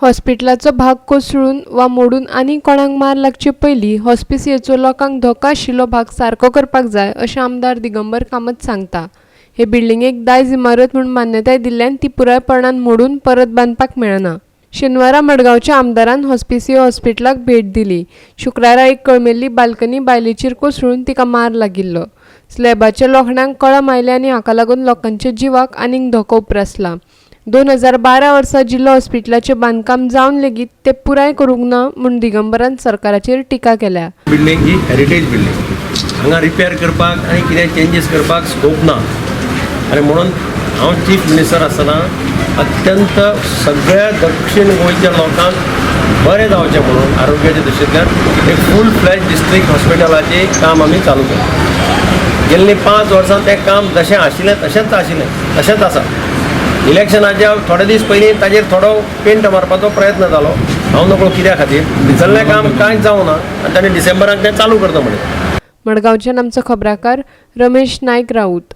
हॉस्पिटलाचो भाग कोसळून वा मोडून आनी कोणाक मार लागचे पयलीं हॉस्पिसियेचो लोकांक धोको आशिल्लो भाग सारको करपाक जाय अशें आमदार दिगंबर कामत सांगता. हे बिल्डिंगेक दायज इमारत म्हूण मान्यताय दिल्ल्यान ती पुरायपणान मोडून परत बांदपाक मेळना. शेनवारा मडगांवच्या आमदारान हॉस्पिसियो हॉस्पिटलाक भेट दिली. शुक्रारा एक कळमेल्ली बाल्कनी बायलेचेर कोसळून तिका मार लागिल्लो. स्लॅबाच्या लोखणांक कळम आयले आनी हाका लागून लोकांच्या जिवाक आनीक धोको उप्रासला. दोन हजार बारा वर्सा जिल्लो हॉस्पिटलाचें बांदकाम जावन लेगीत ते पुराय करूंक ना म्हूण दिगंबरान सरकाराचेर टिका केल्या. बिल्डींग ही हेरिटेज बिल्डींग हांगा रिपेर करपाक आनी कितें चेंजीस करपाक स्कोप ना. आनी म्हणून हांव चीफ मिनिस्टर आसतना अत्यंत सगळ्या दक्षिण गोंयच्या लोकांक बरें जावचें म्हणून आरोग्याच्या दृश्टींतल्यान एक फूल फ्लॅश डिस्ट्रिक्ट हॉस्पिटलाचें काम आमी चालू केलें. गेल्लीं पांच वर्सां तें काम जशें आशिल्लें तशेंच आशिल्लें तशेंच आसा. इलेक्शनाच्या थोडे दीस पयलीं ताजेर थोडो पेंट मारपाचो प्रयत्न जालो हांव नकळो कित्या खातीर? भितरलें काम कांयच जावना. आनी ताणें डिसेंबराक तें चालू करता म्हणलें मडगांवच्यान आमचो खबराकार रमेश नायक राऊत.